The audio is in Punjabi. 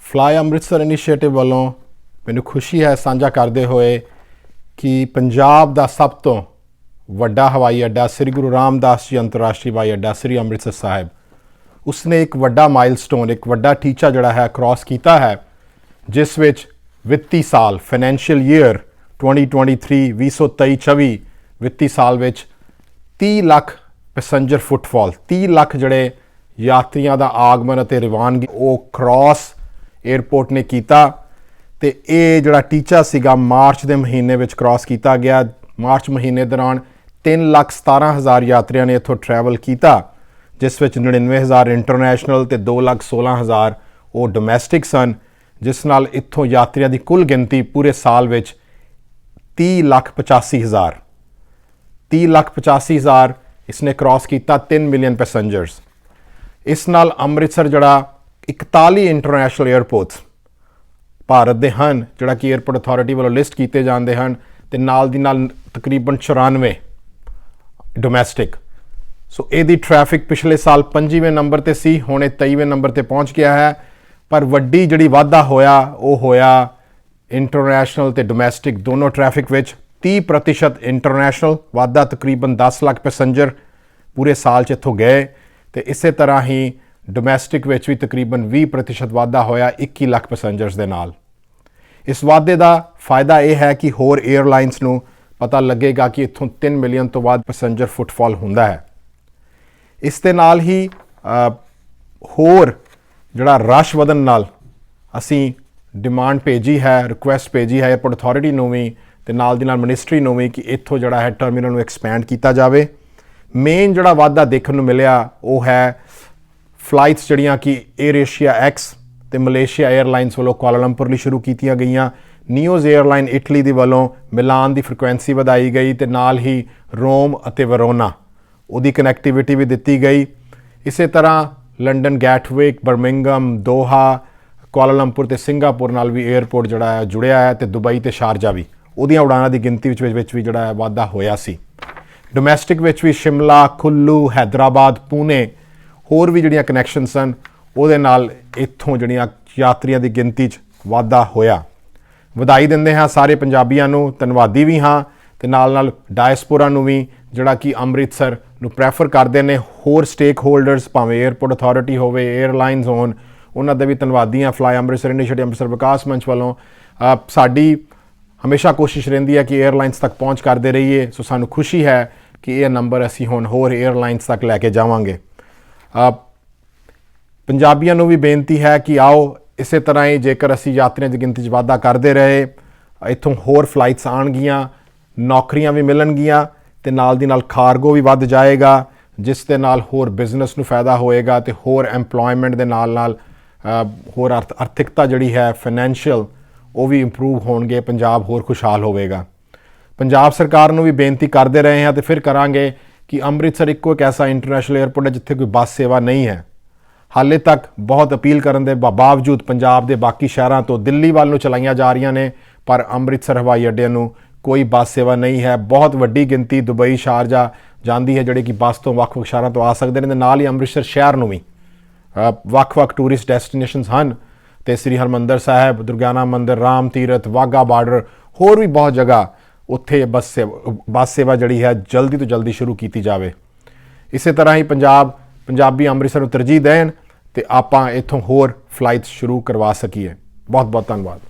ਫਲਾਈ ਅੰਮ੍ਰਿਤਸਰ ਇਨੀਸ਼ੀਏਟਿਵ ਵੱਲੋਂ ਮੈਨੂੰ ਖੁਸ਼ੀ ਹੈ, ਸਾਂਝਾ ਕਰਦੇ ਹੋਏ ਕਿ ਪੰਜਾਬ ਦਾ ਸਭ ਤੋਂ ਵੱਡਾ ਹਵਾਈ ਅੱਡਾ ਸ੍ਰੀ ਗੁਰੂ ਰਾਮਦਾਸ ਜੀ ਅੰਤਰਰਾਸ਼ਟਰੀ ਹਵਾਈ ਅੱਡਾ ਸ੍ਰੀ ਅੰਮ੍ਰਿਤਸਰ ਸਾਹਿਬ। ਉਸਨੇ ਇੱਕ ਵੱਡਾ ਮਾਈਲਸਟੋਨ ਇੱਕ ਵੱਡਾ ਟੀਚਾ ਜਿਹੜਾ ਹੈ ਕ੍ਰਾਸ ਕੀਤਾ ਹੈ, ਜਿਸ ਵਿੱਚ ਵਿੱਤੀ ਸਾਲ ਫਾਈਨੈਂਸ਼ੀਅਲ ਈਅਰ 2023 2023 ਵਿੱਤੀ ਸਾਲ ਵਿੱਚ 30 ਲੱਖ ਪੈਸੇਂਜਰ ਫੁੱਟਫਾਲ 30 ਲੱਖ ਜਿਹੜੇ ਯਾਤਰੀਆਂ ਦਾ ਆਗਮਨ ਅਤੇ ਰਵਾਨਗੀ ਉਹ ਕ੍ਰਾਸ 에ਅਰਪੋਰਟ ਨੇ ਕੀਤਾ ਤੇ ਇਹ ਜਿਹੜਾ ਟੀਚਾ ਸੀਗਾ, ਮਾਰਚ ਦੇ ਮਹੀਨੇ ਵਿੱਚ ਕ੍ਰਾਸ ਕੀਤਾ ਗਿਆ। ਮਾਰਚ ਮਹੀਨੇ ਦੌਰਾਨ 3 ਲੱਖ 17 ਹਜ਼ਾਰ ਯਾਤਰੀਆਂ ਨੇ ਇੱਥੋਂ ਟਰੈਵਲ ਕੀਤਾ, ਜਿਸ ਵਿੱਚ 99000 ਇੰਟਰਨੈਸ਼ਨਲ ਤੇ 2 ਲੱਖ 16 ਹਜ਼ਾਰ ਉਹ ਡੋਮੈਸਟਿਕ ਸਨ, ਜਿਸ ਨਾਲ ਇੱਥੋਂ ਯਾਤਰੀਆਂ ਦੀ ਕੁੱਲ ਗਿਣਤੀ ਪੂਰੇ ਸਾਲ ਵਿੱਚ 30 ਲੱਖ 85 ਹਜ਼ਾਰ। 30 ਲੱਖ 85 ਹਜ਼ਾਰ ਇਸਨੇ ਕ੍ਰਾਸ ਕੀਤਾ 3 ਮਿਲੀਅਨ ਪੈਸੇਂਜਰਸ ਇਸ ਨਾਲ ਅੰਮ੍ਰਿਤਸਰ ਜਿਹੜਾ 41 ਇੰਟਰਨੈਸ਼ਨਲ 에ਅਰਪੋਰਟਸ ਭਾਰਤ ਦੇ ਹਨ, ਜਿਹੜਾ ਕਿ 에ਅਰਪੋਰਟ ਅਥਾਰਟੀ ਵੱਲੋਂ ਲਿਸਟ ਕੀਤੇ ਜਾਂਦੇ ਹਨ ਤੇ ਨਾਲ ਦੀ ਨਾਲ ਤਕਰੀਬਨ 94 ਡੋਮੈਸਟਿਕ ਸੋ ਇਹਦੀ ਟ੍ਰੈਫਿਕ ਪਿਛਲੇ ਸਾਲ 25ਵੇਂ ਨੰਬਰ ਤੇ ਸੀ, ਹੁਣ ਇਹ 23ਵੇਂ ਨੰਬਰ ਤੇ ਪਹੁੰਚ ਗਿਆ ਹੈ। ਪਰ ਵੱਡੀ ਜਿਹੜੀ ਵਾਧਾ ਹੋਇਆ, ਉਹ ਹੋਇਆ ਇੰਟਰਨੈਸ਼ਨਲ ਤੇ ਡੋਮੈਸਟਿਕ ਦੋਨੋਂ ਟ੍ਰੈਫਿਕ ਵਿੱਚ। 30% ਇੰਟਰਨੈਸ਼ਨਲ ਵਾਧਾ ਤਕਰੀਬਨ 10 ਲੱਖ ਪੈਸੇਂਜਰ ਪੂਰੇ ਸਾਲ ਚ ਇੱਥੋਂ ਗਏ। ਤੇ ਇਸੇ ਤਰ੍ਹਾਂ ਹੀ ਡੋਮੈਸਟਿਕ ਵਿੱਚ ਵੀ ਤਕਰੀਬਨ 20% ਵਾਧਾ ਹੋਇਆ 21 ਲੱਖ ਪੈਸੇਂਜਰਸ ਦੇ ਨਾਲ। ਇਸ ਵਾਧੇ ਦਾ ਫਾਇਦਾ ਇਹ ਹੈ ਕਿ ਹੋਰ 에ਅਰਲਾਈਨਸ ਨੂੰ ਪਤਾ ਲੱਗੇਗਾ ਕਿ ਇੱਥੋਂ 3 ਮਿਲੀਅਨ ਤੋਂ ਵੱਧ ਪੈਸੇਂਜਰ ਫੁੱਟਫਾਲ ਹੁੰਦਾ ਹੈ। ਇਸ ਦੇ ਨਾਲ ਹੀ ਹੋਰ ਜਿਹੜਾ ਰਸ਼ ਵਧਣ ਨਾਲ ਅਸੀਂ ਡਿਮਾਂਡ ਭੇਜੀ ਹੈ ਰਿਕੁਐਸਟ ਭੇਜੀ ਹੈ 에ਅਰਪੋਰਟ ਅਥਾਰਟੀ ਨੂੰ ਵੀ ਤੇ ਨਾਲ ਦੀ ਨਾਲ ਮਿਨਿਸਟਰੀ ਨੂੰ ਵੀ ਕਿ ਇੱਥੋਂ ਜਿਹੜਾ ਹੈ ਟਰਮੀਨਲ ਨੂੰ ਐਕਸਪੈਂਡ ਕੀਤਾ ਜਾਵੇ। ਮੇਨ ਜਿਹੜਾ ਵਾਧਾ ਦੇਖਣ ਨੂੰ ਮਿਲਿਆ ਉਹ ਹੈ ਫਲਾਈਟਸ ਜਿਹੜੀਆਂ ਕਿ ਏਅਰ ਏਸ਼ੀਆ ਐਕਸ ਤੇ ਮਲੇਸ਼ੀਆ 에ਅਰਲਾਈਨਸ ਵੱਲੋਂ ਕੁਆਲਾਲੰਪੁਰ ਲਈ ਸ਼ੁਰੂ ਕੀਤੀਆਂ ਗਈਆਂ। ਨਿਊਜ਼ 에ਅਰਲਾਈਨ ਇਟਲੀ ਦੀ ਵੱਲੋਂ ਮਿਲਾਨ ਦੀ ਫ੍ਰੀਕੁਐਂਸੀ ਵਧਾਈ ਗਈ ਤੇ ਨਾਲ ਹੀ ਰੋਮ ਅਤੇ ਵਰੋਨਾ ਉਹਦੀ ਕਨੈਕਟੀਵਿਟੀ ਵੀ ਦਿੱਤੀ ਗਈ। ਇਸੇ ਤਰ੍ਹਾਂ London Gatwick Birmingham Doha Kuala Lumpur ਤੇ ਸਿੰਗਾਪੁਰ ਨਾਲ ਵੀ 에ਅਰਪੋਰਟ ਜਿਹੜਾ ਹੈ ਜੁੜਿਆ ਹੈ ਤੇ ਦੁਬਈ ਤੇ ਸ਼ਾਰਜਾ ਵੀ ਉਹਦੀਆਂ ਉਡਾਨਾਂ ਦੀ ਗਿਣਤੀ ਵਿੱਚ ਵਿੱਚ ਵੀ ਜਿਹੜਾ ਹੈ ਵਾਧਾ ਹੋਇਆ ਸੀ। ਡੋਮੈਸਟਿਕ ਵਿੱਚ ਵੀ ਸ਼ਿਮਲਾ, ਖੁੱਲੂ ਹైదరాబాద్ ਪੂਨੇ ਹੋਰ ਵੀ ਜਿਹੜੀਆਂ ਕਨੈਕਸ਼ਨ ਸਨ ਉਹਦੇ ਨਾਲ ਇੱਥੋਂ ਜਿਹੜੀਆਂ ਯਾਤਰੀਆਂ ਦੀ ਗਿਣਤੀ 'ਚ ਵਾਧਾ ਹੋਇਆ। ਵਧਾਈ ਦਿੰਦੇ ਹਾਂ ਸਾਰੇ ਪੰਜਾਬੀਆਂ ਨੂੰ, ਧੰਨਵਾਦੀ ਵੀ ਹਾਂ ਤੇ ਨਾਲ ਨਾਲ ਡਾਇਸਪੋਰਾ ਨੂੰ ਵੀ, ਜਿਹੜਾ ਕਿ ਅੰਮ੍ਰਿਤਸਰ ਨੂੰ ਪ੍ਰੈਫਰ ਕਰਦੇ ਨੇ। ਹੋਰ ਸਟੇਕ ਹੋਲਡਰਸ ਭਾਵੇਂ 에어ਪੋਰਟ ਅਥਾਰਟੀ ਹੋਵੇ 에ਅਰਲਾਈਨਸ ਹੋਣ, ਉਹਨਾਂ ਦੇ ਵੀ ਧੰਨਵਾਦੀ ਹਾਂ। ਫਲਾਈ ਅੰਮ੍ਰਿਤਸਰ ਇਨੀਸ਼ੀਏਟਿਵ ਅੰਮ੍ਰਿਤਸਰ ਵਿਕਾਸ ਮੰਚ ਵੱਲੋਂ। ਸਾਡੀ ਹਮੇਸ਼ਾ ਕੋਸ਼ਿਸ਼ ਰਹਿੰਦੀ ਹੈ ਕਿ 에ਅਰਲਾਈਨਸ ਤੱਕ ਪਹੁੰਚ ਕਰਦੇ ਰਹੀਏ। ਸੋ ਸਾਨੂੰ ਖੁਸ਼ੀ ਹੈ ਕਿ ਇਹ ਨੰਬਰ ਅਸੀਂ ਹੁਣ ਹੋਰ 에ਅਰਲਾਈਨਸ ਤੱਕ ਲੈ ਕੇ ਜਾਵਾਂਗੇ। ਅ, ਪੰਜਾਬੀਆਂ ਨੂੰ ਵੀ ਬੇਨਤੀ ਹੈ ਕਿ ਆਓ ਇਸੇ ਤਰ੍ਹਾਂ ਹੀ ਜੇਕਰ ਅਸੀਂ ਯਾਤਰੀਆਂ ਦੀ ਗਿਣਤੀ 'ਚ ਵਾਧਾ ਕਰਦੇ ਰਹੇ ਇੱਥੋਂ ਹੋਰ ਫਲਾਈਟਸ ਆਣਗੀਆਂ ਨੌਕਰੀਆਂ ਵੀ ਮਿਲਣਗੀਆਂ ਤੇ ਨਾਲ ਦੀ ਨਾਲ ਕਾਰਗੋ ਵੀ ਵੱਧ ਜਾਏਗਾ ਜਿਸ ਦੇ ਨਾਲ ਹੋਰ ਬਿਜ਼ਨਸ ਨੂੰ ਫਾਇਦਾ ਹੋਏਗਾ ਤੇ ਹੋਰ EMPLOYMENT ਦੇ ਨਾਲ ਨਾਲ ਹੋਰ ਅਰਥ ਆਰਥਿਕਤਾ ਜਿਹੜੀ ਹੈ ਫਾਈਨੈਂਸ਼ੀਅਲ ਉਹ ਵੀ ਇੰਪਰੂਵ ਹੋਣਗੇ ਪੰਜਾਬ ਹੋਰ ਖੁਸ਼ਹਾਲ ਹੋਵੇਗਾ। ਪੰਜਾਬ ਸਰਕਾਰ ਨੂੰ ਵੀ ਬੇਨਤੀ ਕਰਦੇ ਰਹੇ ਹਾਂ ਤੇ ਫਿਰ ਕਰਾਂਗੇ ਕਿ ਅੰਮ੍ਰਿਤਸਰ ਇੱਕੋ ਇੱਕ ਐਸਾ ਇੰਟਰਨੈਸ਼ਨਲ 에ਅਰਪੋਰਟ ਹੈ ਜਿੱਥੇ ਕੋਈ ਬੱਸ ਸੇਵਾ ਨਹੀਂ ਹੈ। ਹਾਲੇ ਤੱਕ ਬਹੁਤ ਅਪੀਲ ਕਰਨ ਦੇ ਬਾਵਜੂਦ ਪੰਜਾਬ ਦੇ ਬਾਕੀ ਸ਼ਹਿਰਾਂ ਤੋਂ ਦਿੱਲੀ ਵੱਲ ਨੂੰ ਚਲਾਈਆਂ ਜਾ ਰਹੀਆਂ ਨੇ, ਪਰ ਅੰਮ੍ਰਿਤਸਰ ਹਵਾਈ ਅੱਡੇ ਨੂੰ ਕੋਈ ਬੱਸ ਸੇਵਾ ਨਹੀਂ ਹੈ। ਬਹੁਤ ਵੱਡੀ ਗਿਣਤੀ ਦੁਬਈ ਸ਼ਾਰਜਾ ਜਾਂਦੀ ਹੈ ਜਿਹੜੇ ਕਿ ਬੱਸ ਤੋਂ ਵੱਖ-ਵੱਖ ਸ਼ਹਿਰਾਂ ਤੋਂ ਆ ਸਕਦੇ ਨੇ ਤੇ ਨਾਲ ਹੀ ਅੰਮ੍ਰਿਤਸਰ ਸ਼ਹਿਰ ਨੂੰ ਵੀ। ਵੱਖ-ਵੱਖ ਟੂਰਿਸਟ ਡੈਸਟੀਨੇਸ਼ਨਸ ਹਨ ਤੇ ਸ੍ਰੀ ਹਰਮੰਦਰ ਸਾਹਿਬ, ਦੁਰਗਿਆਨਾ ਮੰਦਿਰ, ਰਾਮ ਤੀਰਥ ਵਾਗਾ ਬਾਰਡਰ ਹੋਰ ਵੀ ਬਹੁਤ ਜਗ੍ਹਾ ਉੱਥੇ ਬੱਸ ਸੇਵਾ ਬੱਸ ਸੇਵਾ ਜਿਹੜੀ ਹੈ ਜਲਦੀ ਤੋਂ ਜਲਦੀ ਸ਼ੁਰੂ ਕੀਤੀ ਜਾਵੇ। ਇਸੇ ਤਰ੍ਹਾਂ ਹੀ ਪੰਜਾਬ, ਪੰਜਾਬੀ ਅੰਮ੍ਰਿਤਸਰ ਨੂੰ ਤਰਜੀਹ ਦੇਣ ਤੇ ਆਪਾਂ ਇੱਥੋਂ ਹੋਰ ਫਲਾਈਟਸ ਸ਼ੁਰੂ ਕਰਵਾ ਸਕੀਏ। ਬਹੁਤ ਬਹੁਤ ਧੰਨਵਾਦ।